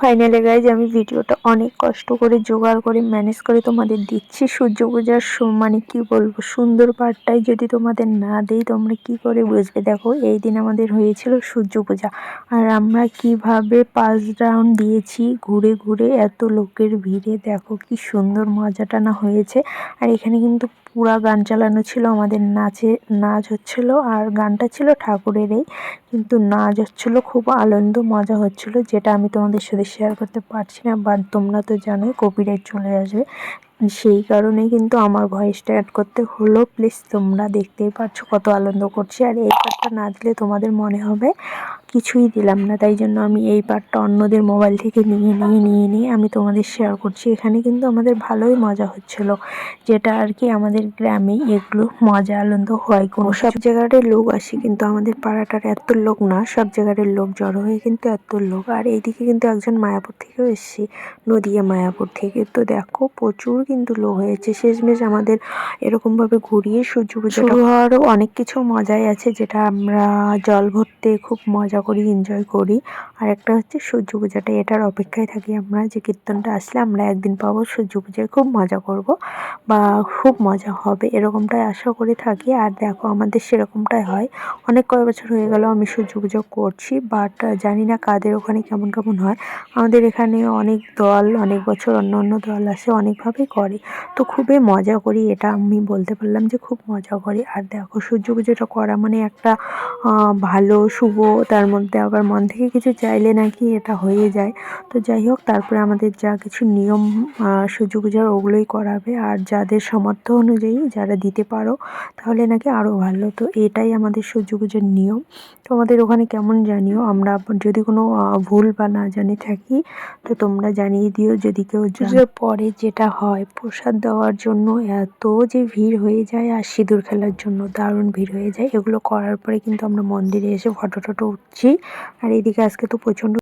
Finally guys আমি ভিডিওটা অনেক কষ্ট করে জোগাড় করে ম্যানেজ করে তোমাদের দিচ্ছি। সূর্য পূজার মানে কি বলব, সুন্দর পাঠটাই যদি তোমাদের না দেই, তোমরা কি করে বুঝবে? দেখো, এই দিন আমাদের হয়েছিল সূর্য পূজা। আর আমরা কীভাবে পাঁচ রাউন্ড দিয়েছি, ঘুরে ঘুরে এত লোকের ভিড়ে, দেখো কি সুন্দর মজাটা না হয়েছে। আর এখানে কিন্তু পুরা গান চালানো ছিল, আমাদের নাচে নাচ হচ্ছিল, আর গানটা ছিল ঠাকুরেরই। কিন্তু নাচ হচ্ছিল, খুব আনন্দ, মজা হচ্ছিল, যেটা আমি তোমাদের সাথে শেয়ার করতে পারছি না বাট তোমরা তো জানোই কপিরাইট চলে আসবে। সেই কারণে কিন্তু আমার ভয়েসটা অ্যাড করতে হলো। প্লিজ তোমরা দেখতেই পাচ্ছ কত আনন্দ করছি। আর এই পার্টটা না দিলে তোমাদের মনে হবে কিছুই দিলাম না, তাই জন্য আমি এই পার্টটা অন্যদের মোবাইল থেকে নিয়ে নিয়ে নিয়ে নিয়ে আমি তোমাদের শেয়ার করছি। এখানে কিন্তু আমাদের ভালোই মজা হচ্ছিল, যেটা আর কি আমাদের গ্রামে এগুলো মজা আনন্দ হয়। কোনো সব জায়গার লোক আসে কিন্তু আমাদের পাড়াটার এত লোক না, সব জায়গার লোক জড়ো হয়ে কিন্তু এত লোক। আর এইদিকে কিন্তু একজন মায়াপুর থেকেও এসেছি, নদিয়া মায়াপুর থেকে। তো দেখো প্রচুর কিন্তু লোক হয়েছে, শেষমেশ আমাদের এরকমভাবে ঘুরিয়ে সূর্য পুজো হওয়ারও অনেক কিছু মজাই আছে, যেটা আমরা জল ভরতে খুব মজা করি এনজয় করি। আর একটা হচ্ছে সূর্য পূজাটা, এটার অপেক্ষায় থাকি আমরা যে কীর্তনটা আসলে আমরা একদিন পাবো, সূর্য পূজায় খুব মজা করব বা খুব মজা হবে, এরকমটাই আশা করে থাকি। আর দেখো, আমাদের সেরকমটাই হয়। অনেক কয় বছর হয়ে গেল আমি সূর্য পুজো করছি বাট জানি না কাদের ওখানে কেমন কেমন হয়। আমাদের এখানে অনেক দল, অনেক বছর অন্য অন্য দল আসে, অনেকভাবেই করে। তো খুবই মজা করি, এটা আমি বলতে পারলাম যে খুব মজা করি। আর দেখো, সূর্য পুজোটা করা মানে একটা ভালো, শুভ, তার মধ্যে আবার মন থেকে কিছু চাইলে নাকি এটা হয়ে যায়। তো যাই হোক, তারপরে আমাদের যা কিছু নিয়ম সূর্য ওগুলোই করাবে। আর যাদের সামর্থ্য অনুযায়ী যারা দিতে পারো, তাহলে নাকি আরও ভালো। তো এটাই আমাদের সূর্য পুজোর নিয়ম। তোমাদের ওখানে কেমন জানিও? আমরা যদি কোনো ভুল বা না জানি থাকি, তো তোমরা জানিয়ে দিও। যদি কেউ পুজোর পরে যেটা হয়, প্রসাদ দেওয়ার জন্য এত যে ভিড় হয়ে যায় আর সিঁদুর খেলার জন্য দারুণ ভিড় হয়ে যায়, এগুলো করার পরে কিন্তু আমরা মন্দিরে এসে ফটো টটো উঠছি। আর এদিকে আজকে তো প্রচণ্ড